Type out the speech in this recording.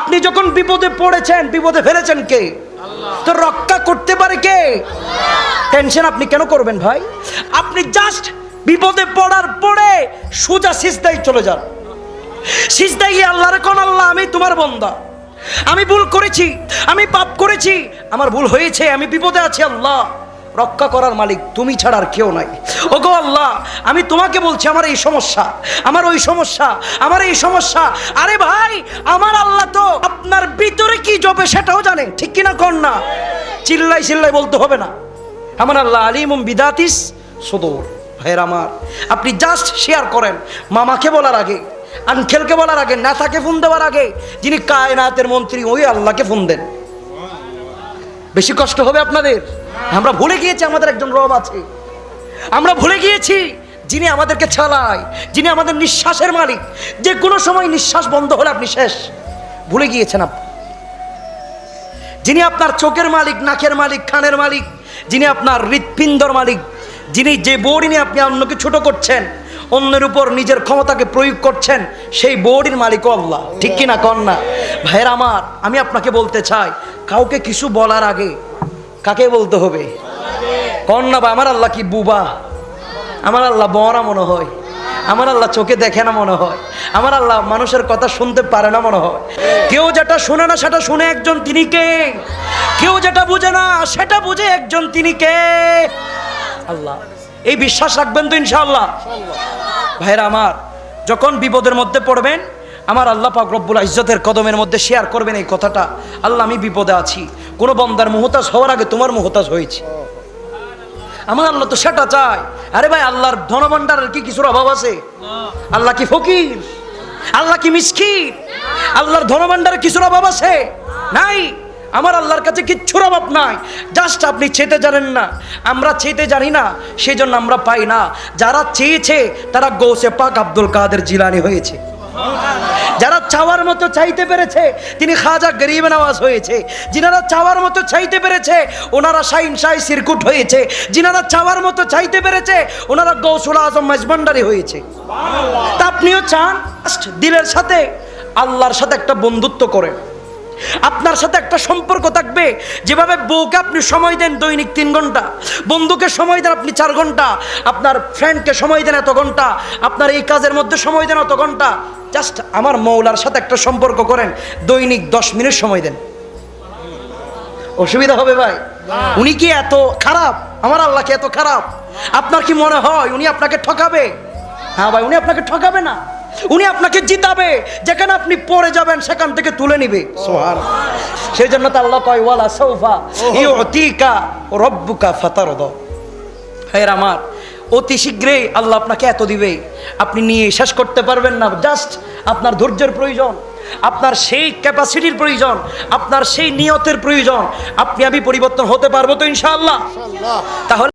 আপনি যখন বিপদে পড়েছেন বিপদে ফেলেছেন কে? তো রক্ষা করতে পারে কে? টেনশন আপনি কেন করবেন ভাই? আপনি জাস্ট বিপদে পড়ার পরে সোজা সিজদাই চলে যান। সিজদাই গিয়ে আল্লাহর কোন আল্লাহ আমি তোমার বন্দা। আমি ভুল করেছি আমি পাপ করেছি আমার ভুল হয়েছে আমি বিপদে আছি আল্লাহ। রক্ষা করার মালিক তুমি ছাড়া আর কেউ নাই। ও গো আল্লাহ, আমি তোমাকে বলছি, আমার এই সমস্যা, আমার ওই সমস্যা, আমার এই সমস্যা। আরে ভাই, আমার আল্লাহ তো আপনার ভিতরে কি জবে সেটাও জানে। ঠিক কিনা কর না? চিল্লাই চিল্লাই বলতে হবে না। আমার আল্লাহ আলিম বিদাতিস সদর। ভাইয়ের আমার, আপনি জাস্ট শেয়ার করেন। মামাকে বলার আগে আনখেলকে বলার আগে, নেতাকে ফোন দেওয়ার আগে, যিনি কায়নাতের মন্ত্রী, ওই আল্লাহকে ফোন দেন। বেশি কষ্ট হবে আপনাদের? আমরা ভুলে গিয়েছি আমাদের একজন রব আছে। আমরা ভুলে গিয়েছি যিনি আমাদেরকে চালায় যিনি আমাদের নিঃশ্বাসের মালিক। যে কোনো সময় নিঃশ্বাস বন্ধ হলে আপনি শেষ। ভুলে গিয়েছেন আপনি। যিনি আপনার চোখের মালিক, নাকের মালিক, কানের মালিক, যিনি আপনার হৃৎপিণ্ডর মালিক, যিনি যে বোর্ড নিয়ে আপনি অন্যকে ছোট করছেন, অন্যের উপর নিজের ক্ষমতাকে প্রয়োগ করছেন, সেই বোর্ডের মালিক আল্লাহ। ঠিক কিনা কন না? ভাইয়ের আমার, আমি আপনাকে বলতে চাই, কাউকে কিছু বলার আগে কাকে বলতে হবে? কন না বা? আমার আল্লাহ কি বুবা? আমার আল্লাহ বড়া মনে হয়। আমার আল্লাহ চোখে দেখে না মনে হয়। আমার আল্লাহ মানুষের কথা শুনতে পারে না মনে হয়। কেউ যেটা শুনে না, সেটা শুনে একজন তিনি কে? কেউ যেটা বুঝে না, সেটা বুঝে একজন তিনি কে? আল্লাহ। এই বিশ্বাস রাখবেন তো ইনশাআল্লাহ। ভাইরা আমার, যখন বিপদের মধ্যে পড়বেন, আমার আল্লাহ পাক রব্বুল ইজ্জতের কদমের মধ্যে শেয়ার করবেন এই কথাটা। আল্লাহ আমি বিপদে আছি। কোনো বন্দার মুহতাজ হওয়ার আগে তোমার মুহতাজ হয়েছে। আমার আল্লাহ তো সেটা চায়। আরে ভাই, আল্লাহর ধনভাণ্ডারের কি কিছুর অভাব আছে? আল্লাহ কি ফকির? আল্লাহ কি মিসকিন? আল্লাহর ধনভাণ্ডারের কিছুর অভাব আছে? নাই। আমার আল্লাহর কাছে কিচ্ছুর অভাব নাই। জাস্ট আপনি চেতে জানেন না। আমরা চেতে জানি না সেই জন্য আমরা পাই না। যারা চেয়েছে, তারা গৌসে পাক আব্দুল কাদের জিলানি হয়েছে। যারা চাওয়ার মতো চাইতে পেরেছে, তিনি খাজা গরিব নওয়াজ হয়েছে। যিনারা চাওয়ার মতো চাইতে পেরেছে, ওনারা শাইন সাই সিরকুট হয়েছে। যিনারা চাওয়ার মতো চাইতে পেরেছে, ওনারা গৌসুল আজম মাজবান্ডারি হয়েছে। তা আপনিও চান? দিলের সাথে আল্লাহর সাথে একটা বন্ধুত্ব করেন। আপনার সাথে একটা সম্পর্ক থাকবে। যেভাবে বউকে আপনি সময় দেন দৈনিক তিন ঘণ্টা, বন্ধুকে সময় দেন আপনি চার ঘণ্টা, আপনার ফ্রেন্ডকে সময় দেন এত ঘণ্টা, আপনার এই কাজের মধ্যে সময় দেন অত ঘণ্টা। জাস্ট আমার মৌলার সাথে একটা সম্পর্ক করেন, দৈনিক দশ মিনিট সময় দেন। অসুবিধা হবে ভাই। উনি কি এত খারাপ? আমার আল্লাহ কি এত খারাপ? আপনার কি মনে হয় উনি আপনাকে ঠকাবে? হ্যাঁ ভাই, উনি আপনাকে ঠকাবে না। উনি আপনাকে জিতাবে। যেখানে আপনি পড়ে যাবেন সেখান থেকে তুলে নিবে। সোহান সেই জন্য তো আল্লাহ কয় ওয়ালা সৌফা ইউতিকা রব্বুকা ফাতারদ। হের আমার অতি শীঘ্রই আল্লাহ আপনাকে এত দিবে। আপনি নিয়ে শেষ করতে পারবেন না। জাস্ট আপনার ধৈর্যের প্রয়োজন আপনার সেই ক্যাপাসিটির প্রয়োজন আপনার সেই নিয়তের প্রয়োজন। আপনি আমি পরিবর্তন হতে পারব তো ইনশাআল্লাহ। তাহলে